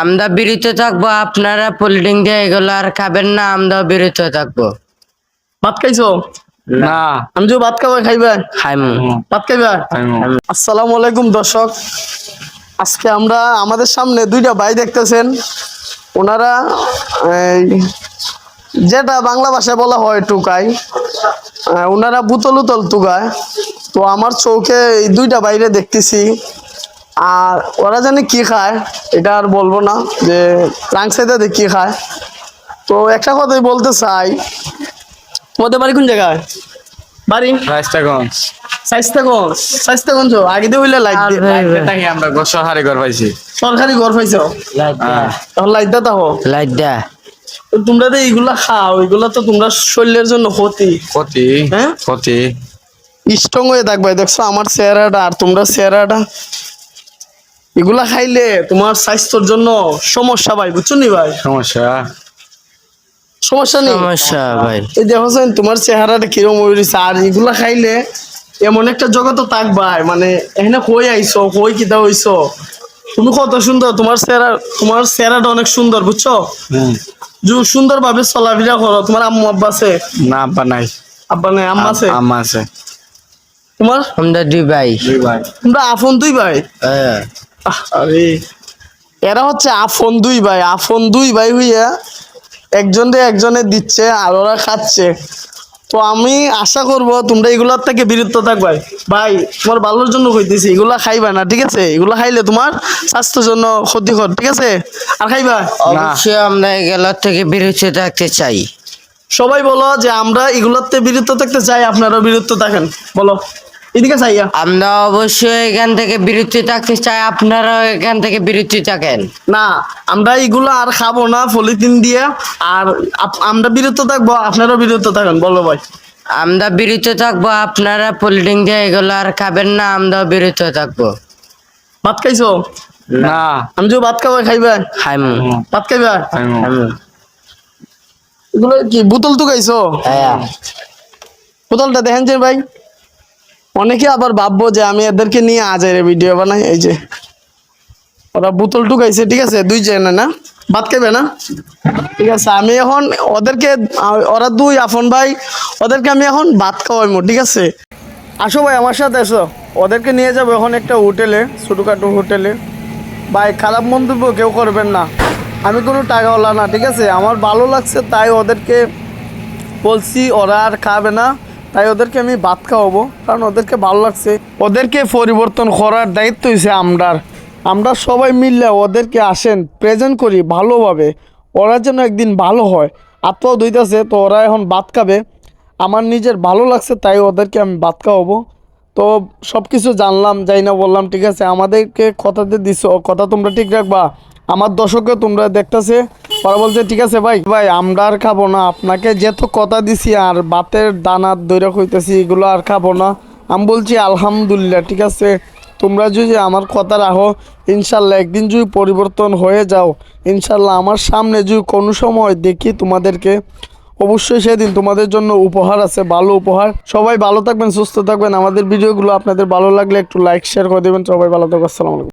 আমরা বিরত থাকব আপনারা পোল্ডিং দিয়ে এগুলো আর খাবেন না আমরাও বিরত থাকব। ভাত খাইছো? না। আমি যে ভাত খাবার খাইবে? খাইমু। ভাত খাইবা? আসসালামু আলাইকুম দর্শক। আজকে আমরা আমাদের সামনে দুইটা ভাই দেখতেছেন। ওনারা যেটা বাংলা ভাষায় বলা হয় টুকাই ওনারা বুতল উতল টুকায়। তো আমার চৌকে এই দুইটা বাইরে দেখতেছি। আর ওরা জানে কি খায় এটা আর বলব না যে রাংসাইতে কি খায়। তো একটা কথাই বলতে চাই তোমাদের বাড়ি কোন জায়গায়? বাড়ি? রাস্তাগঞ্জ স্বাস্থ্যগঞ্জ স্বাস্থ্যগঞ্জ আগে দিয়ে হইলে লাইট দিয়ে। এটাকে আমরা গোসহারি ঘর পাইছি। সরকারি ঘর পাইছো? হ্যাঁ। তখন লাইট দা তাহো। লাইট দা। তোমরা তো এইগুলা খাও এগুলা তো তোমরা শরীরের জন্য ক্ষতি। ক্ষতি। হ্যাঁ? ক্ষতি। স্ট্রং হয়ে থাকবে। দেখছ আমার চেহারাটা আর তোমরা চেহারাটা এগুলা খাইলে তোমার স্বাস্থ্যের জন্য সমস্যা ভাই বুঝছ নি ভাই? সমস্যা? সমস্যা নেই? সমস্যা ভাই। এই দেখো যেন তোমার চেহারাটা কিরম হয়েছে আর এগুলা খাইলে এমন একটা জগৎ থাকবাই মানে এখানে কই আইছো কই কিতা হইছো? তুমি কত সুন্দর তোমার চেহারা তোমার চেহারাটা অনেক সুন্দর বুঝছ। যে সুন্দর ভাবে চলাফেরা করো তোমার আম্মু আব্বা আছে? না আব্বা নাই। আব্বা নাই আম্মা আছে? আম্মা আছে। তোমার? আমরা দুই ভাই। দুই ভাই। তোমরা আফন দুই ভাই? হ্যাঁ। আরে। এরা হচ্ছে আফন দুই ভাই আফন দুই ভাই হইয়া একজনে একজনে দিচ্ছে আর ওরা খাচ্ছে। তো আমি আশা করব তোমরা এগুলার থেকে বিরত থাকবাই ভাই তোমার ভালোর জন্য কইতেছি এগুলা খাইবা না ঠিক আছে? এগুলা খাইলে তোমার স্বাস্থ্যের জন্য ক্ষতিকর ঠিক আছে? আর খাইবা? অবশ্যই আমরা এগুলোর থেকে বিরত থাকতে চাই। সবাই বলো যে আমরা এগুলার থেকে বিরত থাকতে চাই আপনারাও বিরত থাকেন। বলো। এদিকে চাইয়া আমরা অবশ্যই এখান থেকে বিরতি থাকতে চাই আপনারাও এখান থেকে বিরতি থাকেন। না আমরা এগুলো আর খাব না পলিথিন দিয়ে। আর আমরা বিরত থাকব আপনারাও বিরত থাকেন বলো ভাই। আমরা বিরত থাকব আপনারা পোল্ডিং দিয়ে এগুলো আর খাবেন না আমরাও বিরত থাকব। ভাত খাইছো? না। আমি যে ভাত খাওয়া খাইবা? খাইমু। ভাত খাইবা? এগুলো কি বোতল তো খাইছো? হ্যাঁ। বোতলটা দেখেন যে ভাই। অনেকে আবার ভাববো যে আমি এদেরকে নিয়ে আজ এর ভিডিও বানাই, এই যে। ওরা বোতল টুকাইছে ঠিক আছে? দুই জনে না? ভাত খাইবে, না? ঠিক আছে, আমি এখন ওদেরকে, ওরা দুই আফন ভাই, ওদেরকে আমি এখন ভাত খাওয়াইমো, ঠিক আছে? আসো ভাই, আমার সাথে এসো। ওদেরকে নিয়ে যাব এখন একটা হোটেলে, ছোটোখাটো হোটেলে। ভাই, খারাপ মন্তব্য কেউ করবেন না। আমি কোনো টাকাওয়ালা না, ঠিক আছে? আমার ভালো লাগছে, তাই ওদেরকে বলছি, ওরা আর খাবে না। তাই ওদেরকে আমি ভাত খাওয়াবো, কারণ ওদেরকে ভালো লাগছে। ওদেরকে পরিবর্তন করার দায়িত্ব হয়েছে আমরার। আমরা সবাই মিললে ওদেরকে আসেন প্রেজেন্ট করি ভালোভাবে। ওরা যেন একদিন ভালো হয়। আত্মাও ধুইতেছে, তো ওরা এখন ভাত খাবে। আমার নিজের ভালো লাগছে, তাই ওদেরকে আমি ভাত খাওয়াবো। তো সব কিছু জানলাম, যাই না বললাম, ঠিক আছে? আমাদেরকে কথাতে দিছো, কথা তোমরা ঠিক রাখবা। আমার দর্শককে তোমরা দেখতেছে। ওরা বলছে, ঠিক আছে ভাই ভাই আমরা আর খাব না, আপনাকে যেহেতু কথা দিছি আর বাতের দানার দৈরা হইতেছি এগুলো আর খাব না। আমি বলছি, আলহামদুলিল্লাহ, ঠিক আছে। তোমরা যদি আমার কথা রাখো, ইনশাল্লাহ একদিন যদি পরিবর্তন হয়ে যাও, ইনশাল্লাহ আমার সামনে যদি কোনো সময় দেখি তোমাদেরকে, অবশ্যই সেদিন তোমাদের জন্য উপহার আছে, ভালো উপহার। সবাই ভালো থাকবেন, সুস্থ থাকবেন। আমাদের ভিডিওগুলো আপনাদের ভালো লাগলে একটু লাইক শেয়ার করে দেবেন। সবাই ভালো থাকবেন। আসসালামু